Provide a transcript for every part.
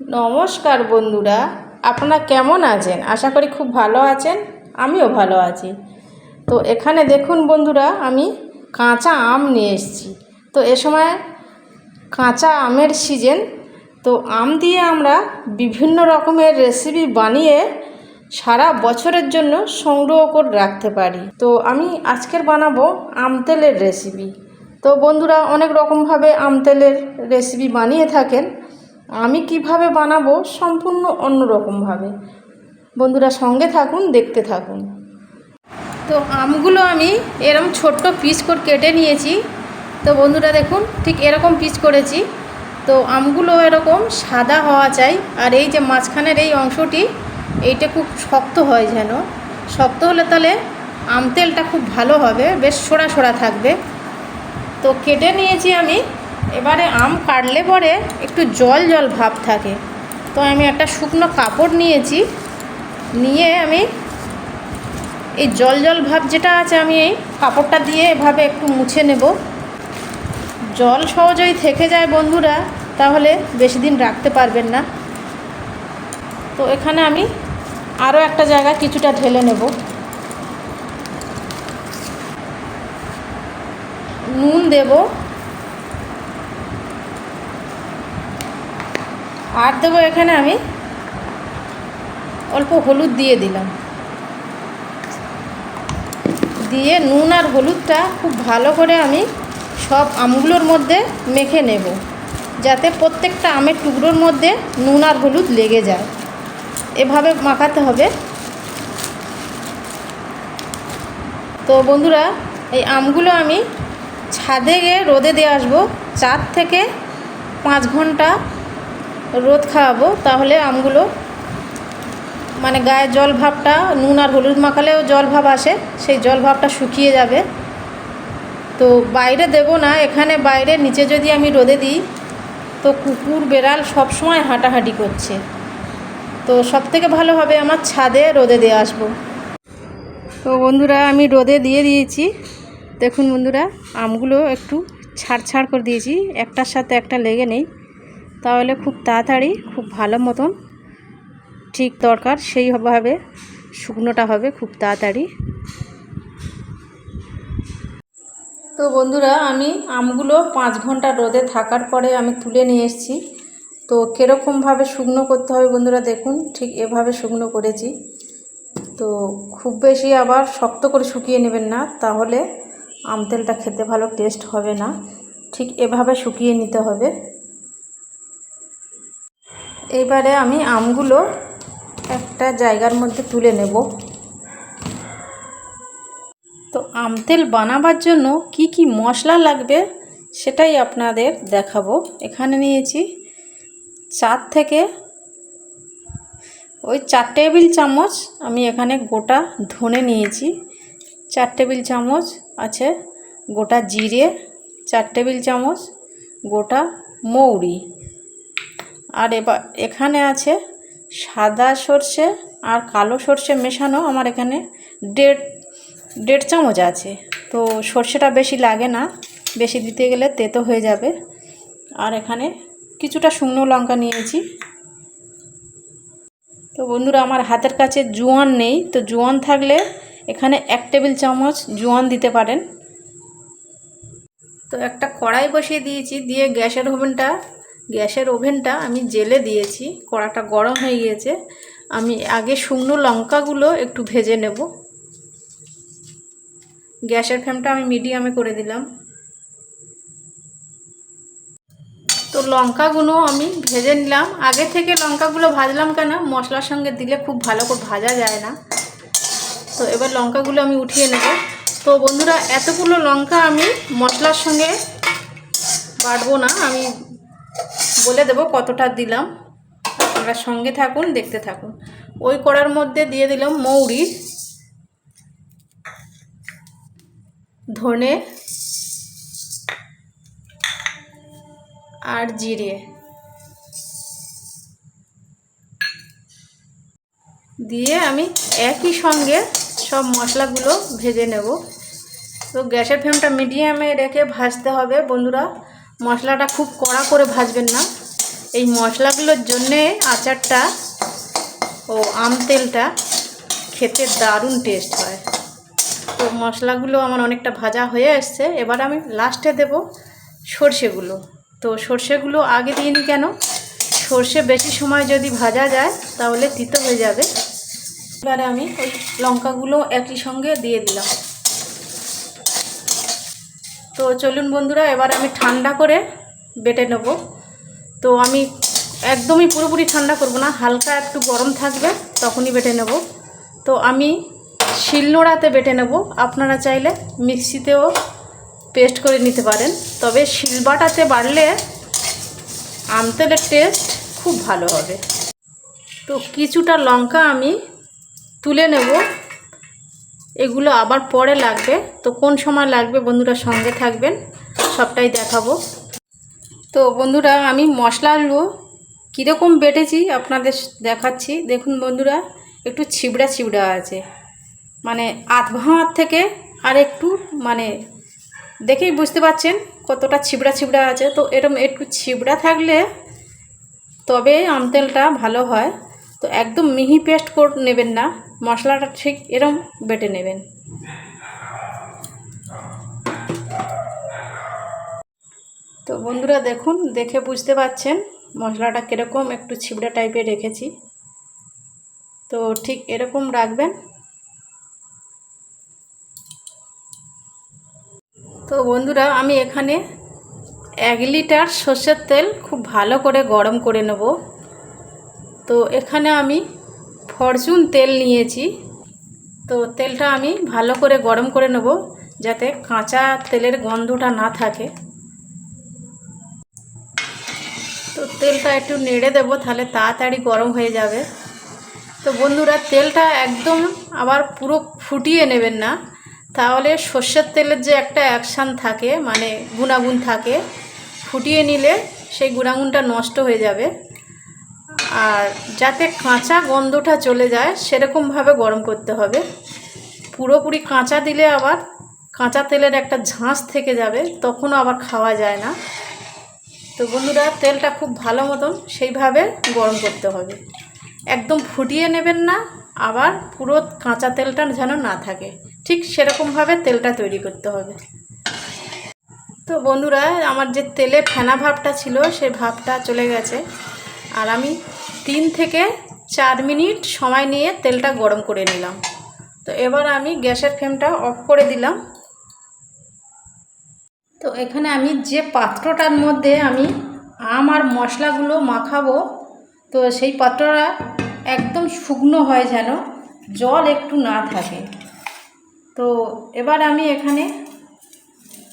নমস্কার বন্ধুরা, আপনারা কেমন আছেন? আশা করি খুব ভালো আছেন, আমিও ভালো আছি। তো এখানে দেখুন বন্ধুরা, আমি কাঁচা আম নিয়ে এসেছি। তো এ সময় কাঁচা আমের সিজন, তো আম দিয়ে আমরা বিভিন্ন রকমের রেসিপি বানিয়ে সারা বছরের জন্য সংগ্রহ করে রাখতে পারি। তো আমি আজকের বানাবো আম তেলের রেসিপি তো বন্ধুরা, অনেক রকমভাবে আম তেলের রেসিপি বানিয়ে থাকেন। আমি কীভাবে বানাবো সম্পূর্ণ অন্য রকমভাবে বন্ধুরা সঙ্গে থাকুন, দেখতে থাকুন। তো আমগুলো আমি এরকম ছোট্ট পিস করে কেটে নিয়েছি। তো বন্ধুরা দেখুন, ঠিক এরকম পিস করেছি। তো আমগুলো এরকম সাদা হওয়া চাই। আর এই যে মাঝখানের এই অংশটি, এইটা খুব শক্ত হয় যেন। শক্ত হলে তাহলে আম তেলটা খুব ভালো হবে, বেশ সোড়া সোড়া থাকবে। তো কেটে নিয়েছি আমি এবারে আম কাটলে পরে একটু জল জল ভাব থাকে। তো আমি একটা শুকনো কাপড় নিয়েছি। নিয়ে আমি এই জল জল ভাব যেটা আছে আমি এই কাপড়টা দিয়ে এভাবে একটু মুছে নেব। জল সহজেই থেকে যায় বন্ধুরা, তাহলে বেশি দিন রাখতে পারবেন না। তো এখানে আমি আরও একটা জায়গা কিছুটা ঢেলে নেব। নুন দেব। আর দেবো এখানে আমি অল্প হলুদ দিয়ে দিলাম। দিয়ে নুন আর হলুদটা খুব ভালো করে আমি সব আমগুলোর মধ্যে মেখে নেব, যাতে প্রত্যেকটা আমের টুকরোর মধ্যে নুন আর হলুদ লেগে যায়। এভাবে মাখাতে হবে। তো বন্ধুরা, এই আমগুলো আমি ছাদে গিয়ে রোদে দিয়ে আসব। চার থেকে পাঁচ ঘণ্টা রোদ খাওয়াবো, তাহলে আমগুলো মানে গায়ে জল ভাবটা, নুন আর হলুদ মাখালেও জল ভাব আসে, সেই জল ভাবটা শুকিয়ে যাবে। তো বাইরে দেব না, এখানে বাইরে, নিচে যদি আমি রোদে দিই, তো কুকুর, বেড়াল সবসময় হাঁটাহাঁটি করছে। তো সব থেকে ভালো হবে আমার ছাদে রোদে দিয়ে আসব। তো বন্ধুরা, আমি রোদে দিয়ে দিয়েছি। দেখুন বন্ধুরা, আমগুলো একটু ছাড় ছাড় করে দিয়েছি, একটার সাথে একটা লেগে নেই। তাহলে খুব তাড়াতাড়ি, খুব ভালো মতন ঠিক দরকার, সেইভাবে শুকনোটা হবে খুব তাড়াতাড়ি। তো বন্ধুরা, আমি আমগুলো পাঁচ ঘণ্টা রোদে থাকার পরে আমি তুলে নিয়ে এসেছি। তো কীরকমভাবে শুকনো করতে হবে বন্ধুরা দেখুন, ঠিক এভাবে শুকনো করেছি। তো খুব বেশি আবার শক্ত করে শুকিয়ে নেবেন না, তাহলে আম তেলটা খেতে ভালো টেস্ট হবে না। ঠিক এভাবে শুকিয়ে নিতে হবে। এইবারে আমি আমগুলো একটা জায়গার মধ্যে তুলে নেব। তো আম তেল বানাবার জন্য কি কি মশলা লাগবে সেটাই আপনাদের দেখাবো। এখানে নিয়েছি চার থেকে, ওই চার টেবিল চামচ আমি এখানে গোটা ধনে নিয়েছি। চার টেবিল চামচ আছে গোটা জিরে, চার টেবিল চামচ গোটা মৌরি। আর এবার এখানে আছে সাদা সর্ষে আর কালো সর্ষে মেশানো আমার এখানে দেড় দেড় চামচ আছে। তো সর্ষেটা বেশি লাগে না, বেশি দিতে গেলে তেতো হয়ে যাবে। আর এখানে কিছুটা শুকনো লঙ্কা নিয়েছি। তো বন্ধুরা, আমার হাতের কাছে জোয়ান নেই, তো জোয়ান থাকলে এখানে এক টেবিল চামচ জোয়ান দিতে পারেন। তো একটা কড়াই বসিয়ে দিয়েছি, দিয়ে গ্যাসের ওভেনটা গ্যাসের ওভেনটা আমি জেলে দিয়েছি, কড়াটা গরম হয়ে গিয়েছে। আমি আগে শুকনো লঙ্কাগুলো একটু ভেজে নেব। গ্যাসের ফ্লেমটা আমি মিডিয়ামে করে দিলাম। তো লঙ্কাগুলো আমি ভেজে নিলাম। আগে থেকে লঙ্কাগুলো ভাজলাম কেন? মশলার সঙ্গে দিলে খুব ভালো করে ভাজা যায় না। তো এবার লঙ্কাগুলো আমি উঠিয়ে নেব। তো বন্ধুরা, এতগুলো লঙ্কা আমি মশলার সঙ্গে বাটবো না। আমি বলে দেব কতটা দিলাম। আপনারা সঙ্গে থাকুন, দেখতে থাকুন। ওই কড়ার মধ্যে দিয়ে দিলাম মৌরি, ধনে আর জিরে। দিয়ে আমি একই সঙ্গে সব মশলাগুলো ভেজে নেব। তো গ্যাসের ফ্লেমটা মিডিয়ামে রেখে ভাজতে হবে, বন্ধুরা। মশলাটা খুব কড়া করে ভাজবেন না। এই মশলাগুলোর জন্যে আচারটা ও আম তেলটা খেতে দারুণ টেস্ট হয়। তো মশলাগুলো আমার অনেকটা ভাজা হয়ে এসছে। এবার আমি লাস্টে দেব সর্ষেগুলো। তো সর্ষেগুলো আগে দিইনি কেন? সর্ষে বেশি সময় যদি ভাজা যায় তাহলে তিতো হয়ে যাবে। এবারে আমি ওই লঙ্কাগুলো একই সঙ্গে দিয়ে দিলাম। তো চলুন বন্ধুরা, এবার আমি ঠান্ডা করে বেটে নেব। তো আমি একদমই পুরোপুরি ঠান্ডা করব না, হালকা একটু গরম থাকবে তখনই বেটে নেব। তো আমি শিলনোড়াতে বেটে নেব, আপনারা চাইলে মিক্সিতেও পেস্ট করে নিতে পারেন। তবে শিলবাটাতে বাড়লে আমতেলের টেস্ট খুব ভালো হবে। তো কিছুটা লঙ্কা আমি তুলে নেব। এগুলো আবার পরে লাগবে। তো কোন সময় লাগবে বন্ধুরা সঙ্গে থাকবেন, সবটাই দেখাবো। তো বন্ধুরা আমি মশলা মশলাগুলো কীরকম বেটেছি আপনাদের দেখাচ্ছি। দেখুন বন্ধুরা, একটু ছিবড়া ছিবড়া আছে। মানে আধ ভাঁত থেকে আর একটু মানে দেখেই বুঝতে পারছেন কতটা ছিবড়া ছিবড়া আছে। তো এরকম একটু ছিবড়া থাকলে তবে আমতেলটা ভালো হয়। তো একদম মিহি পেস্ট করে নেবেন না। মশলাটা ঠিক এরম বেটে নেবেন। তো বন্ধুরা দেখুন, দেখে বুঝতে পাচ্ছেন মশলাটা কীরকম একটু ছিবড়া টাইপের রেখেছি। তো ঠিক এরকম রাখবেন। তো বন্ধুরা আমি এখানে এক লিটার সর্ষের তেল খুব ভালো করে গরম করে নেব। তো এখানে আমি ফরচুন তেল নিয়েছি। তো তেলটা আমি ভালো করে গরম করে নেব যাতে কাঁচা তেলের গন্ধটা না থাকে। তো তেলটা একটু নেড়ে দেবো, তাহলে তাড়াতাড়ি গরম হয়ে যাবে। তো বন্ধুরা, তেলটা একদম আবার পুরো ফুটিয়ে নেবেন না। তাহলে সর্ষের তেলের যে একটা অ্যাকশান থাকে মানে গুণাগুণ থাকে, ফুটিয়ে নিলে সেই গুণাগুণটা নষ্ট হয়ে যাবে। আর যাতে কাঁচা গন্ধটা চলে যায়, সেরকমভাবে গরম করতে হবে। পুরোপুরি কাঁচা দিলে আবার কাঁচা তেলের একটা ঝাঁস থেকে যাবে, তখনও আবার খাওয়া যায় না। তো বন্ধুরা, তেলটা খুব ভালো মতন সেইভাবে গরম করতে হবে। একদম ফুটিয়ে নেবেন না, আবার পুরো কাঁচা তেলটা যেন না থাকে। ঠিক সেরকমভাবে তেলটা তৈরি করতে হবে। তো বন্ধুরা, আমার যে তেলে ফেনা ভাবটা ছিল, সে ভাবটা চলে গেছে। আর আমি তিন থেকে চার মিনিট সময় নিয়ে তেলটা গরম করে নিলাম। তো এবার আমি গ্যাসের ফ্লেমটা অফ করে দিলাম। তো এখানে আমি যে পাত্রটার মধ্যে আমি আম আর মশলাগুলো মাখাবো, তো সেই পাত্রটা একদম শুকনো হয় যেন, জল একটু না থাকে। তো এবার আমি এখানে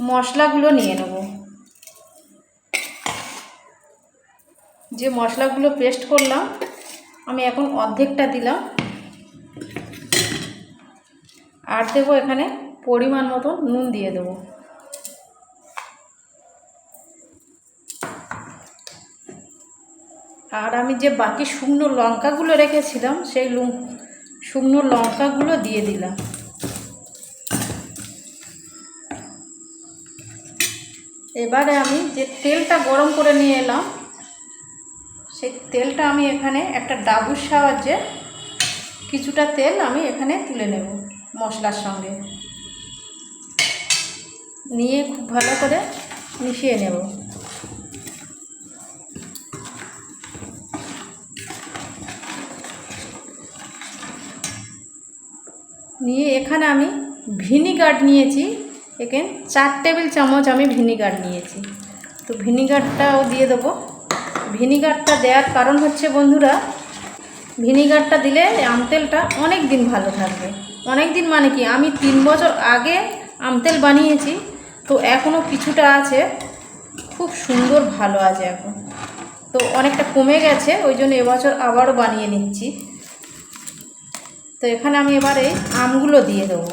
মশলাগুলো নিয়ে নেব। যে মশলাগুলো পেস্ট করলাম, আমি এখন অর্ধেকটা দিলাম। আর দেবো এখানে পরিমাণ মতো নুন দিয়ে দেবো। আর আমি যে বাকি শুকনো লঙ্কাগুলো রেখেছিলাম, সেই শুকনো লঙ্কাগুলো দিয়ে দিলাম। এবারে আমি যে তেলটা গরম করে নিয়ে এলাম তেলটা আমি এখানে একটা ডাবুর সাহায্যে কিছুটা তেল আমি এখানে তুলে নেব মশলার সঙ্গে। নিয়ে খুব ভালো করে মিশিয়ে নেব। নিয়ে এখানে আমি ভিনিগার নিয়েছি। এখানে চার টেবিল চামচ আমি ভিনিগার নিয়েছি। তো ভিনিগারটাও দিয়ে দেবো। ভিনিগারটা দেওয়ার কারণ হচ্ছে বন্ধুরা, ভিনিগারটা দিলে আমতেলটা অনেক দিন ভালো থাকবে। অনেক দিন মানে কি, আমি তিন বছর আগে আমতেল বানিয়েছি, তো এখনও কিছুটা আছে, খুব সুন্দর ভালো আছে এখন। তো অনেকটা কমে গেছে, ওই জন্য এবছর আবারও বানিয়ে নিচ্ছি। তো এখানে আমি এবারে আমগুলো দিয়ে দেবো।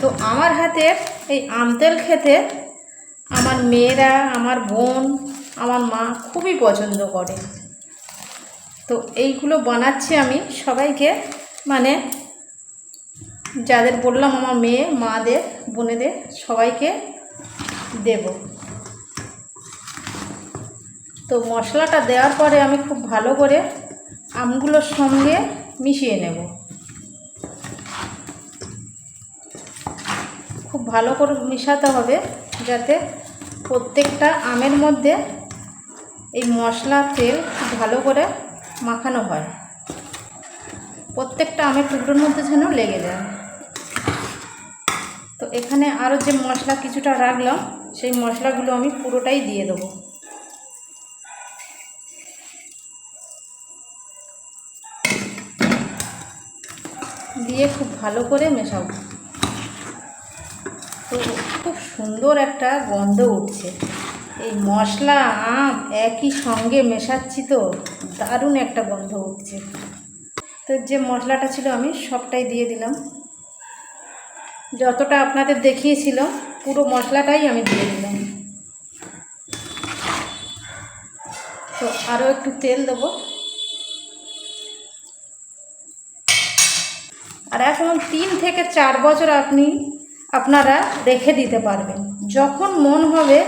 তো আমার হাতের এই আমতেল খেতে আমার মেয়েরা, আমার বোন আমার মা খুবই পছন্দ করে। তো এইগুলো বানাচ্ছি আমি সবাইকে। মানে যাদের বললাম আমার মেয়ে, মাদের, বোনেদের সবাইকে দেব। তো মশলাটা দেওয়ার পরে আমি খুব ভালো করে আমগুলোর সঙ্গে মিশিয়ে নেব। খুব ভালো করে মিশাতে হবে যাতে প্রত্যেকটা আমের মধ্যে এই মশলা তেল খুব ভালো করে মাখানো হয়। প্রত্যেকটা আমের টুকরোর মধ্যে যেন লেগে যায়। তো এখানে আরও যে মশলা কিছুটা রাখলাম, সেই মশলাগুলো আমি পুরোটাই দিয়ে দেবো। দিয়ে খুব ভালো করে মেশাবো। তো খুব সুন্দর একটা গন্ধ উঠছে। এই মশলা, আম একই সঙ্গে মেশাচ্ছি তো, দারুণ একটা গন্ধ উঠছে তো যে মশলাটা ছিল আমি সবটাই দিয়ে দিলাম। যতটা আপনাদের দেখিয়েছিল, পুরো মশলাটাই আমি দিয়ে দিলাম। তো আরও একটু তেল দেবো। আর এখন তিন থেকে চার বছর আপনি, আপনারা রেখে দিতে পারবেন। যখন মন হবে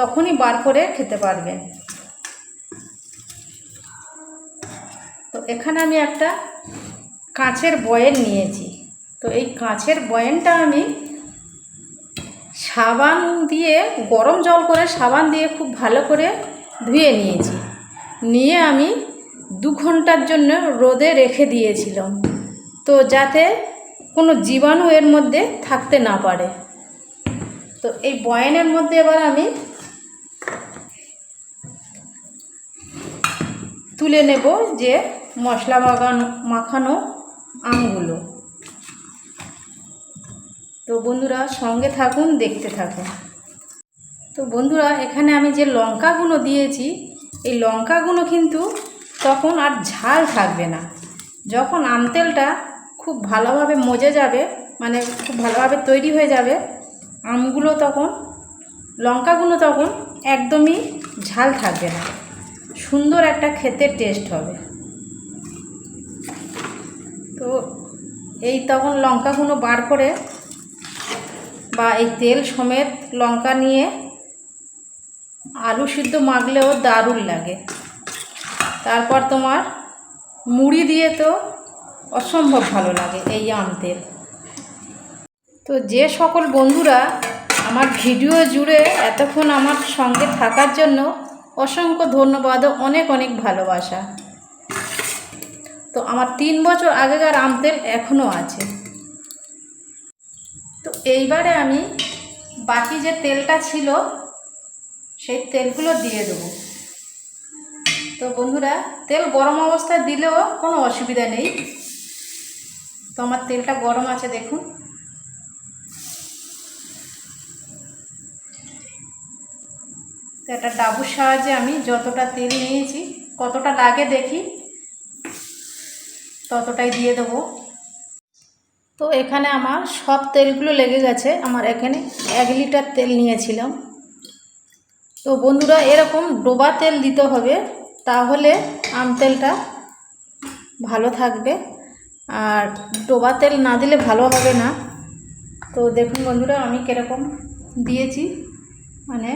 তখনই বার করে খেতে পারবেন তো এখানে আমি একটা কাঁচের বয়েন নিয়েছি। তো এই কাঁচের বয়েনটা আমি সাবান দিয়ে, গরম জল করে সাবান দিয়ে খুব ভালো করে ধুয়ে নিয়েছি। নিয়ে আমি দু ঘণ্টার জন্য রোদে রেখে দিয়েছিলাম। তো যাতে কোনো জীবাণু এর মধ্যে থাকতে না পারে। তো এই বয়ানের মধ্যে এবার আমি তুলে নেব যে মশলা বাগানো মাখানো আমগুলো তো বন্ধুরা সঙ্গে থাকুন, দেখতে থাকুন। তো বন্ধুরা, এখানে আমি যে লঙ্কাগুলো দিয়েছি, এই লঙ্কাগুলো কিন্তু তখন আর ঝাল থাকবে না। যখন আমতেলটা খুব ভালোভাবে মজে যাবে মানে খুব ভালোভাবে তৈরি হয়ে যাবে, আমগুলো তখন, লঙ্কাগুলো তখন একদমই ঝাল থাকবে না। সুন্দর একটা খেতে টেস্ট হবে। তো এই তখন লঙ্কাগুলো বার করে বা এই তেল সমেত লঙ্কা নিয়ে আলু সিদ্ধ মাখলেও দারুণ লাগে। তারপর তোমার মুড়ি দিয়ে তো অসম্ভব ভালো লাগে এই আম তেল। তো যে সকল বন্ধুরা আমার ভিডিও জুড়ে এতক্ষণ আমার সঙ্গে থাকার জন্য অসংখ্য ধন্যবাদ অনেক অনেক ভালোবাসা। তো আমার তিন বছর আগেকার আম তেল এখনও আছে। তো এইবারে আমি বাকি যে তেলটা ছিল, সেই তেলগুলো দিয়ে দেবো। তো বন্ধুরা, তেল গরম অবস্থায় দিলেও কোনো অসুবিধা নেই। তো আমার তেলটা গরম আছে, দেখুন। একটা ডাবুর সাহায্যে আমি যতটা তেল নিয়েছি, কতটা লাগে দেখি, ততটাই দিয়ে দেবো। তো এখানে আমার সব তেলগুলো লেগে গেছে, আমার এখানে এক লিটার তেল নিয়েছিলাম। তো বন্ধুরা, এরকম ডোবা তেল দিতে হবে, তাহলে আম তেলটা ভালো থাকবে। আর ডোবা তেল না দিলে ভালো হবে না। তো দেখুন বন্ধুরা, আমি কীরকম দিয়েছি মানে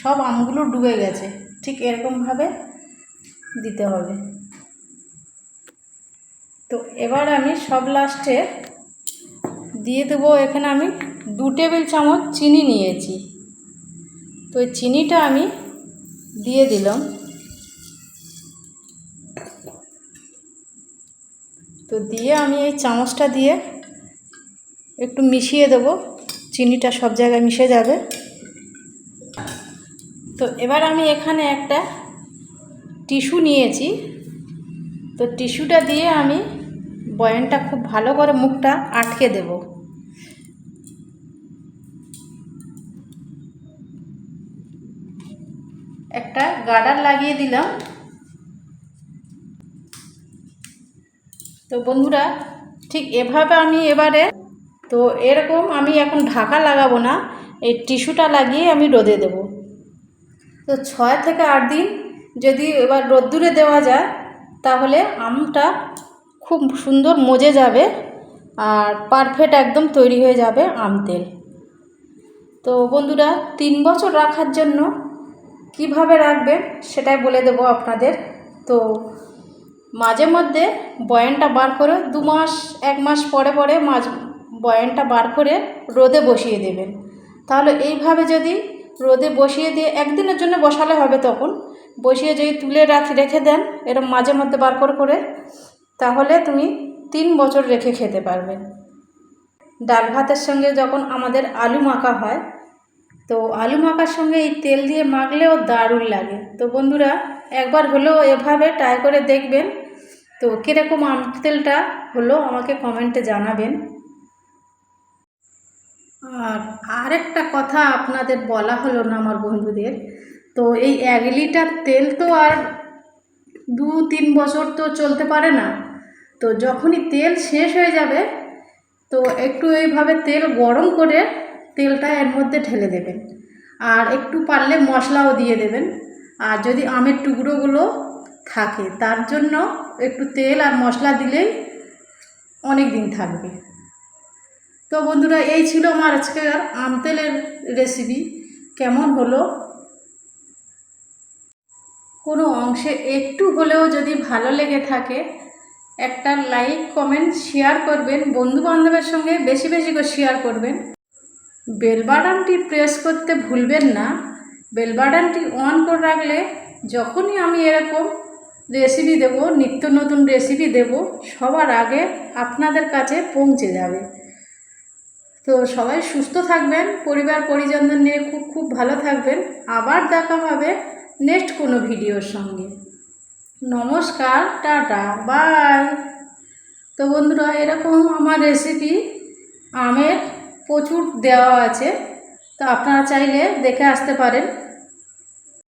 সব আমগুলো ডুবে গেছে। ঠিক এরকমভাবে দিতে হবে। তো এবার আমি সব লাস্টে দিয়ে দেবো। এখানে আমি দু টেবিল চামচ চিনি নিয়েছি। তো চিনিটা আমি দিয়ে দিলাম। তো দিয়ে আমি এই চামচটা দিয়ে একটু মিশিয়ে দেব। চিনিটা সব জায়গায় মিশে যাবে। তো এবার আমি এখানে একটা টিস্যু নিয়েছি। তো টিস্যুটা দিয়ে আমি বয়ানটা খুব ভালো করে মুখটা আটকে দেব। একটা গার্ডার লাগিয়ে দিলাম। তো বন্ধুরা, ঠিক এভাবে আমি এবারে, তো এরকম আমি এখন ঢাকা লাগাবো না, এই টিস্যুটা লাগিয়ে আমি রোদে দেব। তো ছয় থেকে আট দিন যদি এবার রোদ্দুরে দেওয়া যায়, তাহলে আমটা খুব সুন্দর মজে যাবে আর পারফেক্ট একদম তৈরি হয়ে যাবে আম তেল। তো বন্ধুরা, তিন বছর রাখার জন্য কীভাবে রাখবেন সেটাই বলে দেবো আপনাদের। তো মাঝে মধ্যে বয়ানটা বার করে দু মাস, এক মাস পরে পরে মাঝ বয়ানটা বার করে রোদে বসিয়ে দেবেন। তাহলে এইভাবে যদি রোদে বসিয়ে দিয়ে একদিনের জন্য বসালে হবে তখন। বসিয়ে যদি তুলে রাখি, রেখে দেন এরকম মাঝে মধ্যে বার করে করে, তাহলে তুমি তিন বছর রেখে খেতে পারবে। ডাল ভাতের সঙ্গে যখন আমাদের আলু মাখা হয়, তো আলু মাখার সঙ্গে এই তেল দিয়ে মাখলেও দারুণ লাগে। তো বন্ধুরা, একবার হলেও এভাবে ট্রাই করে দেখবেন। তো কীরকম আম তেলটা হলো আমাকে কমেন্টে জানাবেন। আর আরেকটা কথা আপনাদের বলা হলো না আমার বন্ধুদের, তো এই এক লিটার তেল তো আর দু তিন বছর তো চলতে পারে না, তো যখনই তেল শেষ হয়ে যাবে, তো একটু এইভাবে তেল গরম করে তেলটা এর মধ্যে ঢেলে দেবেন। আর একটু পারলে মশলাও দিয়ে দেবেন। আর যদি আমের টুকরোগুলো থাকে, তার জন্য একটু তেল আর মশলা দিলেই অনেক দিন থাকবে। তো বন্ধুরা, এই ছিল আমার আজকের আম তেলের রেসিপি কেমন হলো? কোনো অংশে একটু হলেও যদি ভালো লেগে থাকে, একটা লাইক কমেন্ট শেয়ার করবেন। বন্ধু বান্ধবের সঙ্গে বেশি বেশি করে শেয়ার করবেন। বেল বাটনটি প্রেস করতে ভুলবেন না। বেল বাটনটি অন করে রাখলে যখনই আমি এরকম রেসিপি দেব, নিত্য নতুন রেসিপি দেব, সবার আগে আপনাদের কাছে পৌঁছে যাবে। তো সবাই সুস্থ থাকবেন, পরিবার পরিজনদের নিয়ে খুব খুব ভালো থাকবেন। আবার দেখা হবে নেক্সট কোনো ভিডিওর সঙ্গে। নমস্কার, টাটা বাই তো বন্ধুরা, এরকম আমার রেসিপি আমের প্রচুর দেওয়া আছে। তো আপনারা চাইলে দেখে আসতে পারেন।